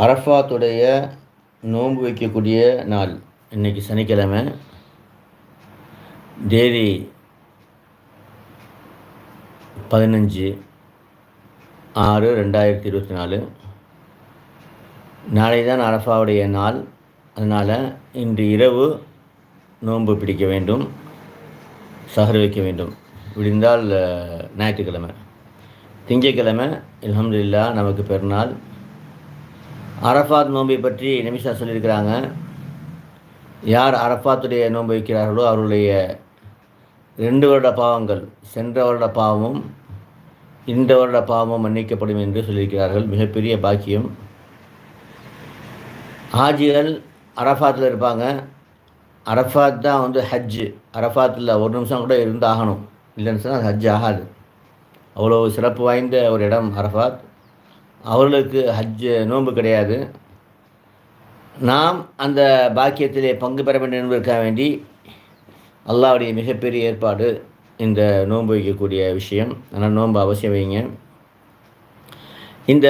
அரஃபாத்துடைய நோன்பு வைக்கக்கூடிய நாள். இன்றைக்கி சனிக்கிழமை. தேதி பதினஞ்சு ஆறு ரெண்டாயிரத்தி இருபத்தி நாலு. நாளை தான் அரஃபாவுடைய நாள். அதனால் இன்று இரவு நோன்பு பிடிக்க வேண்டும். சகர் வைக்க வேண்டும். விடிந்தால் ஞாயிற்றுக்கிழமை. திங்கக்கிழமை அல்ஹம்துலில்லா நமக்கு பெருநாள். அரஃபாத் நோன்பை பற்றி நிமிஷா சொல்லியிருக்கிறாங்க. யார் அரஃபாத்துடைய நோன்பு வைக்கிறார்களோ அவருடைய ரெண்டு வருட பாவங்கள் சென்ற வருட பாவமும் இந்த வருட பாவமும் மன்னிக்கப்படும் என்று சொல்லியிருக்கிறார்கள். மிகப்பெரிய பாக்கியம். ஹாஜிகள் அரஃபாத்தில் இருப்பாங்க. அரஃபாத் தான் வந்து ஹஜ்ஜு அரஃபாத்தில் ஒரு நிமிஷம் கூட இருந்தாகணும். இல்லைன்னு சொன்னால் ஹஜ் ஆகாது. அவ்வளோ சிறப்பு வாய்ந்த ஒரு இடம் அரஃபாத். அவர்களுக்கு ஹஜ்ஜு நோன்பு கிடையாது. நாம் அந்த பாக்கியத்திலே பங்கு பெற வேண்டும் என்பதற்காக வேண்டி அல்லாவுடைய மிகப்பெரிய ஏற்பாடு இந்த நோன்பு வைக்கக்கூடிய விஷயம். ஆனால் நோன்பு அவசியம் வைங்க. இந்த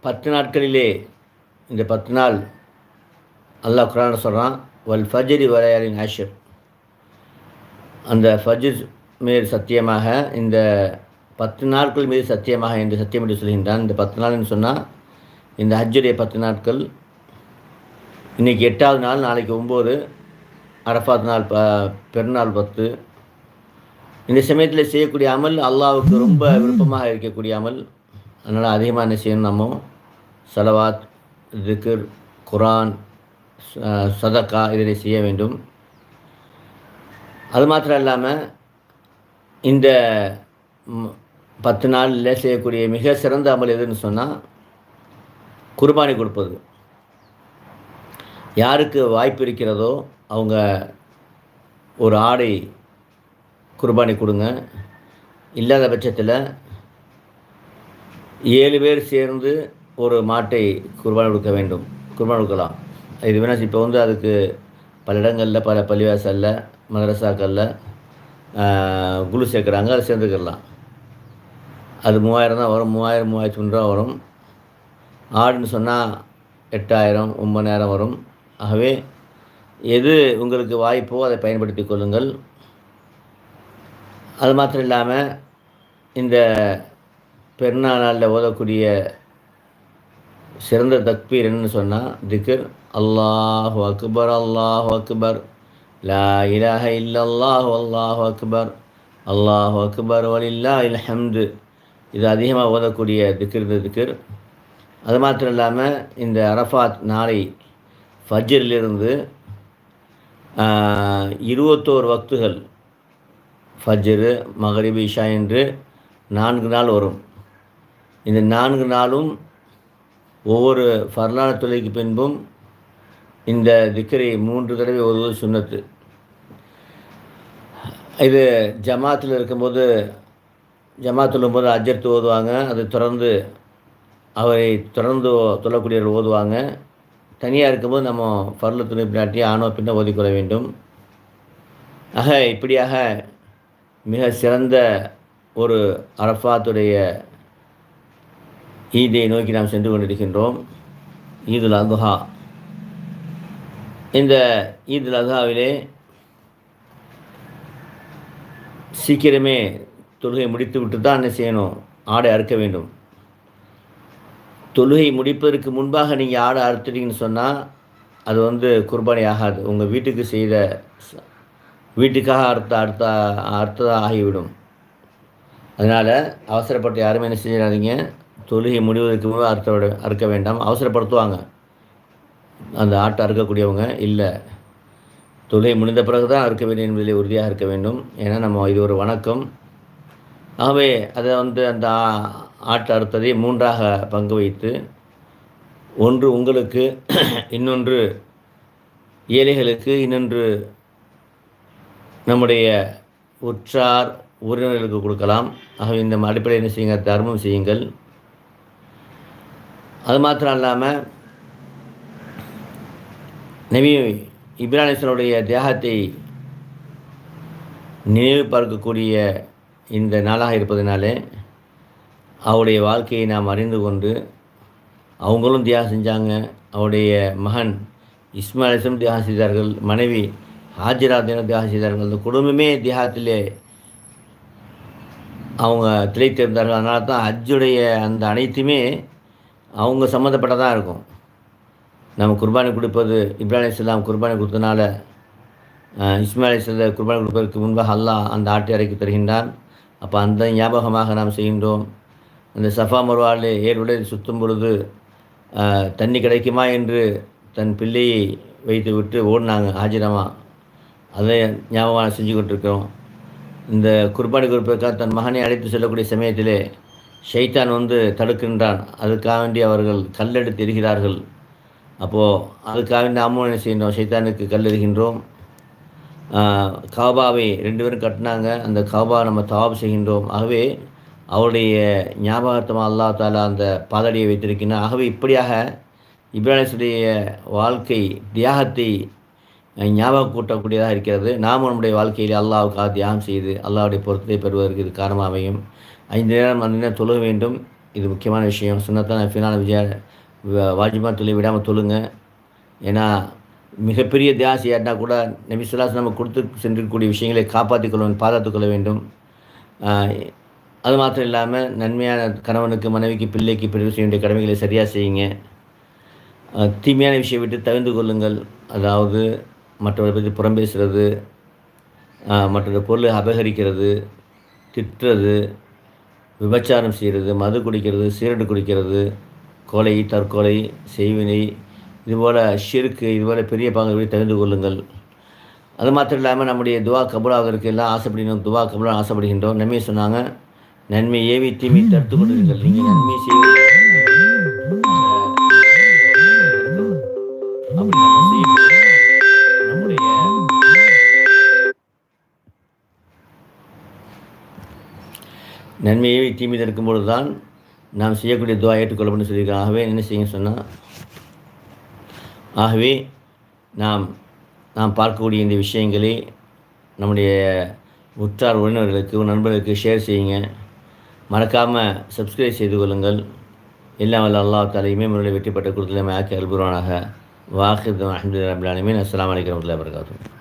பத்து நாட்களிலே இந்த பத்து நாள் அல்லாஹ் குரான் சொல்கிறான் வல் ஃபஜ்ரி வரையாளின் ஆஷர் அந்த ஃபஜ்ர் மேல் சத்தியமாக இந்த பத்து நாட்கள் மீது சத்தியமாக என்று சத்தியம் என்று சொல்கின்றான். இந்த பத்து நாள்னு சொன்னால் இந்த ஹஜ்ஜுடைய பத்து நாட்கள் இன்றைக்கி எட்டாவது நாள் நாளைக்கு ஒம்பது அரஃபாத் நாள் ப பெருநாள் பத்து. இந்த சமயத்தில் செய்யக்கூடிய அமல் அல்லாவுக்கு ரொம்ப விருப்பமாக இருக்கக்கூடிய அமல். அதனால் அதிகமாக என்ன செய்யணும் நம்ம? சலவாத் திக்ர் குரான் சதக்கா இதனை செய்ய வேண்டும். அது மாத்திரம் இல்லாமல் இந்த பத்து நாளில் செய்யக்கூடிய மிக சிறந்த அமல் எதுன்னு சொன்னால் குர்பானி கொடுப்பது. யாருக்கு வாய்ப்பு இருக்கிறதோ அவங்க ஒரு ஆடை குர்பானி கொடுங்க. இல்லாத பட்சத்தில் ஏழு பேர் சேர்ந்து ஒரு மாட்டை குர்பானி கொடுக்க வேண்டும். குர்பானி கொடுக்கலாம். இது வேணா இப்போ வந்து அதுக்கு பல இடங்களில் பல பள்ளிவாசலில் மதரசாக்களில் குழு சேர்க்குறாங்க அதை சேர்ந்துக்கிடலாம் அது மூவாயிரம் தான் வரும் மூவாயிரம் மூவாயிரத்தி முந்நூறுரூவா வரும். ஆடுன்னு சொன்னால் எட்டாயிரம் ஒம்பதாயிரம் வரும். ஆகவே எது உங்களுக்கு வாய்ப்போ அதை பயன்படுத்தி கொள்ளுங்கள். அது மாத்திரம் இல்லாமல் இந்த பெருநாளில் நாளில் ஓதக்கூடிய சிறந்த தக்பீர் என்னன்னு சொன்னால் திக்ர் அல்லாஹு அக்பர் அல்லாஹு அக்பர் லா இலாஹ இல்லல்லாஹு அல்லாஹு அக்பர் அல்லாஹு அக்பர் வலில்லா இல்ஹம்து இது அதிகமாக ஓதக்கூடிய திக்கர் இந்த திக்கர் அது மாத்திரம் இல்லாமல் இந்த அரஃபாத் நாளை ஃபஜ்ரிலிருந்து இருபத்தோரு வக்துகள் ஃபஜ்ரு மகரிபி இஷா என்று நான்கு நாள் வரும். இந்த நான்கு நாளும் ஒவ்வொரு ஃபர்லான தொலைக்கு பின்பும் இந்த திக்கரை மூன்று தடவை ஒருவது சுண்ணத்து இது ஜமாத்தில் இருக்கும்போது ஜமாத் சொல்லும்போது அஜர்த்து ஓதுவாங்க. அது தொடர்ந்து அவரை தொடர்ந்து சொல்லக்கூடியவர் ஓதுவாங்க. தனியாக இருக்கும்போது நம்ம பரல துணை பின்னாட்டி ஆணோ பின்ன ஓதிக்கொள்ள வேண்டும். ஆக இப்படியாக மிக சிறந்த ஒரு அரஃபாத்துடைய ஈதை நோக்கி நாம் சென்று கொண்டிருக்கின்றோம். ஈதுல் அகுஹா இந்த ஈதுல் அகுஹாவிலே சீக்கிரமே தொழுகை முடித்து விட்டு தான் என்ன செய்யணும்? ஆடை அறுக்க வேண்டும். தொழுகை முடிப்பதற்கு முன்பாக நீங்கள் ஆடை அறுத்துட்டீங்கன்னு சொன்னால் அது வந்து குர்பானி ஆகாது. உங்கள் வீட்டுக்கு செய்த வீட்டுக்காக அறுத்த அறுத்த அறுத்ததாக ஆகிவிடும். அதனால் அவசரப்பட்டு யாருமே என்ன செய்யாதீங்க தொழுகை முடிவதற்கு முன்பு அறுத்த விட அறுக்க வேண்டாம். அவசரப்படுத்துவாங்க. அந்த ஆட்டை அறுக்கக்கூடியவங்க இல்லை. தொழுகை முடிந்த பிறகு தான் அறுக்க வேண்டும் என்பதில் உறுதியாக இருக்க வேண்டும். ஏன்னா நம்ம இது ஒரு வணக்கம். ஆகவே அதை வந்து அந்த ஆட்டு அறுத்ததை மூன்றாக பங்கு வைத்து ஒன்று உங்களுக்கு இன்னொன்று ஏழைகளுக்கு இன்னொன்று நம்முடைய உற்றார் உறவினர்களுக்கு கொடுக்கலாம். ஆகவே இந்த அடிப்படையில் என்ன செய்யுங்க தர்மம் செய்யுங்கள். அது மாத்திரம் இல்லாமல் நபி இப்ராஹிஸ்வனுடைய தியாகத்தை நினைவு பார்க்கக்கூடிய இந்த நாளாக இருப்பதனாலே அவருடைய வாழ்க்கையை நாம் அறிந்து கொண்டு அவங்களும் தியாகம் செஞ்சாங்க. அவருடைய மகன் இஸ்மாயிலிசம் தியாகம் செய்தார்கள். மனைவி ஹாஜிரா தியாகம் செய்தார்கள். அந்த குடும்பமே தியாகத்திலே அவங்க திளைத்திருந்தார்கள். அதனால தான் ஹஜ்ஜுடைய அந்த அனைத்துமே அவங்க சம்மந்தப்பட்டதாக இருக்கும். நம்ம குர்பானி கொடுப்பது இப்ராஹிம் இஸ்லாம் குர்பானி கொடுத்தனால இஸ்மாயில் இஸ்லாம் குர்பானி கொடுப்பதற்கு முன்பாக அல்லாஹ் அந்த ஆட்டை இறக்கி தருகின்றான். அப்போ அந்த ஞாபகமாக நாம் செய்கின்றோம். அந்த சஃபா மருவாலே ஏறுடைய சுற்றும் பொழுது தண்ணி கிடைக்குமா என்று தன் பிள்ளையை வைத்து விட்டு ஓடினாங்க ஆஜிரமா அதை ஞாபகமாக செஞ்சு கொண்டிருக்கிறோம். இந்த குர்பானி குறிப்பிற்காக தன் மகனை அழைத்து செல்லக்கூடிய சமயத்திலே ஷைத்தான் வந்து தடுக்கின்றான். அதுக்காக வேண்டி அவர்கள் கல்லெடுத்து எரிகிறார்கள் அப்போது அதுக்காக வேண்டி நாமும் என்ன செய்கின்றோம்? ஷைத்தானுக்கு கல்லெறிகின்றோம். காபாவை ரெண்டு பேரும் கட்டினாங்க. அந்த காபா நம்ம தவாப் செய்கின்றோம். ஆகவே அவருடைய ஞாபகத்தமாக அல்லா தாலா அந்த பாதடியை வைத்திருக்கின்றன. ஆகவே இப்படியாக இப்ராஹிமுடைய வாழ்க்கை தியாகத்தை ஞாபகம் கூட்டக்கூடியதாக இருக்கிறது. நாம் நம்முடைய வாழ்க்கையில் அல்லாவுக்காக தியாகம் செய்து அல்லாவுடைய பொருத்தத்தை பெறுவதற்கு இது காரணமாக அமையும் ஐந்து நேரம் அந்த நேரம் தொழுக வேண்டும். இது முக்கியமான விஷயம். சொன்னதான் ஃபினான விஜய வாஜிமா தொழில் விடாமல் தொழுங்க. ஏன்னா மிகப்பெரிய தியாகம் செய்யாட்டினா கூட நபிசுல்லாஸ் நம்ம கொடுத்து சென்றிருக்கக்கூடிய விஷயங்களை காப்பாற்றிக் கொள்ள பாதுகாத்துக் கொள்ள வேண்டும் அது மாத்திரம் இல்லாமல் நன்மையான கணவனுக்கு மனைவிக்கு பிள்ளைக்கு பிரிவு செய்ய வேண்டிய கடமைகளை சரியாக செய்யுங்க. தீமையான விஷயம் விட்டு தவிர்ந்து கொள்ளுங்கள். அதாவது மற்றவரை பற்றி புறம் பேசுகிறது மற்றொரு பொருளை அபகரிக்கிறது திட்டுறது விபச்சாரம் செய்கிறது மது குடிக்கிறது சீரடு குடிக்கிறது கொலை தற்கொலை செய்வினை இதுபோல் ஷிருக்கு இதுபோல் பெரிய பாங்களை தகுந்து கொள்ளுங்கள்? அது மாத்திரம் இல்லாமல் நம்முடைய துவா கபூலாகிறதுக்கு எல்லாம் ஆசைப்படுகிறோம் துவா கபூலாக ஆசைப்படுகின்றோம். நன்மை சொன்னாங்க. நன்மை ஏவி தீமை தடுத்து கொள்ளுங்கள். நீங்கள் நன்மை செய்வீர்கள் நன்மையை தீமை தடுக்கும் பொழுது தான் நாம் செய்யக்கூடிய துவா ஏற்றுக்கொள்ளப்படும் சொல்லியிருக்காங்க ஆகவே என்ன செய்யுங்க சொன்னால் ஆகவே நாம் நாம் பார்க்கக்கூடிய இந்த விஷயங்களை நம்முடைய உற்றார் உறவினர்களுக்கு நண்பர்களுக்கு ஷேர் செய்யுங்க. மறக்காமல் சப்ஸ்கிரைப் செய்து கொள்ளுங்கள். எல்லாம் வல்ல அல்லா தலையுமே முறையில் வெற்றி பெற்ற கொடுத்துல ஆக்கி அல்புரானாக வாஹித் அஹமது அப்லாலுமே அஸ்லாம் வலைக்கம் வரமத்துல வரகாத்தூ